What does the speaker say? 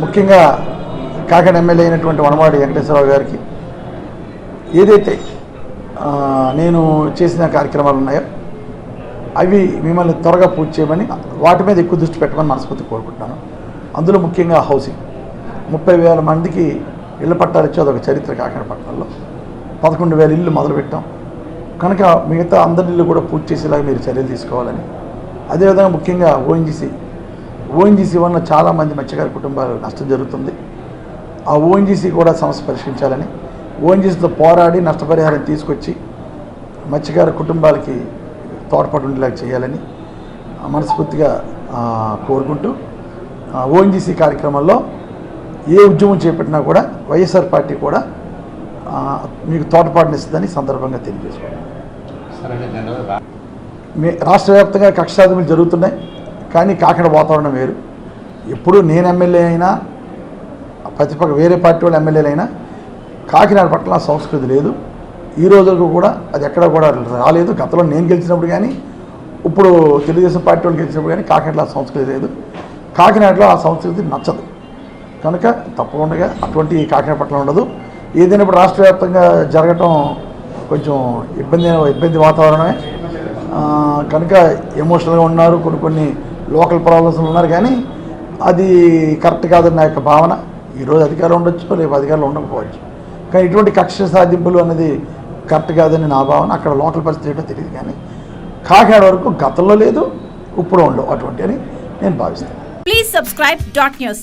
ముఖ్యంగా కాకినాడ ఎమ్మెల్యే అయినటువంటి వనమాడి వెంకటేశ్వరరావు గారికి ఏదైతే నేను చేసిన కార్యక్రమాలు ఉన్నాయో అవి మిమ్మల్ని త్వరగా పూర్తి చేయమని వాటి మీద ఎక్కువ దృష్టి పెట్టమని మనస్ఫూర్తి కోరుకుంటున్నాను. అందులో ముఖ్యంగా హౌసింగ్. ముప్పై వేల మందికి ఇళ్ళ పట్టాలు ఇచ్చి అదొక చరిత్ర కాకినాడ పట్టణంలో. పదకొండు వేల ఇల్లు మొదలుపెట్టాం. కనుక మిగతా అందరి ఇల్లు కూడా పూర్తి చేసేలాగా మీరు చర్యలు తీసుకోవాలని. అదేవిధంగా ముఖ్యంగా ఓఎన్జీసీ ఓఎన్జీసీ వల్ల చాలామంది మత్స్యకార కుటుంబాలు నష్టం జరుగుతుంది. ఆ ఓఎన్జీసీ కూడా సమస్య పరిష్కరించాలని ఓఎన్జీసీతో పోరాడి నష్టపరిహారం తీసుకొచ్చి మత్స్యకార కుటుంబాలకి తోడ్పాటు ఉండేలాగా చేయాలని మనస్ఫూర్తిగా కోరుకుంటూ ఓఎన్జీసీ కార్యక్రమంలో ఏ ఉద్యమం చేపట్టినా కూడా వైఎస్ఆర్ పార్టీ కూడా మీకు తోడ్పాటునిస్తుందని సందర్భంగా తెలియజేసుకున్నాను రాష్ట్ర వ్యాప్తంగా కక్షాదిములు జరుగుతున్నాయి. కానీ కాకినాడ వాతావరణం వేరు. ఎప్పుడు నేను ఎమ్మెల్యే అయినా ప్రతిపక్ష వేరే పార్టీ వాళ్ళు ఎమ్మెల్యేలైనా అయినా కాకినాడ పట్ల సంస్కృతి లేదు. ఈ రోజులకు కూడా అది ఎక్కడ కూడా రాలేదు. గతంలో నేను గెలిచినప్పుడు కానీ ఇప్పుడు తెలుగుదేశం పార్టీ వాళ్ళు గెలిచినప్పుడు కానీ కాకినాడలో ఆ సంస్కృతి లేదు. కాకినాడలో ఆ సంస్కృతి నచ్చదు. కనుక తప్పకుండా అటువంటి కాకినాడ పట్ల ఉండదు. ఏదైనా ఇప్పుడు రాష్ట్ర వ్యాప్తంగా జరగటం కొంచెం ఇబ్బంది ఇబ్బంది వాతావరణమే. కనుక ఎమోషనల్గా ఉన్నారు కొన్ని కొన్ని లోకల్ ప్రాబ్లమ్స్ ఉన్నారు కానీ అది కరెక్ట్ కాదని నా యొక్క భావన. ఈరోజు అధికారం ఉండొచ్చు రేపు అధికారులు ఉండకపోవచ్చు. కానీ ఇటువంటి కక్ష సాధింపులు అనేది కరెక్ట్ కాదని నా భావన. అక్కడ లోకల్ పరిస్థితి ఏంటో తెలియదు కానీ కాకినాడ వరకు గతంలో లేదు ఇప్పుడు ఉండవు అటువంటి అని నేను భావిస్తాను ప్లీజ్ సబ్స్క్రైబ్ డాట్ న్యూస్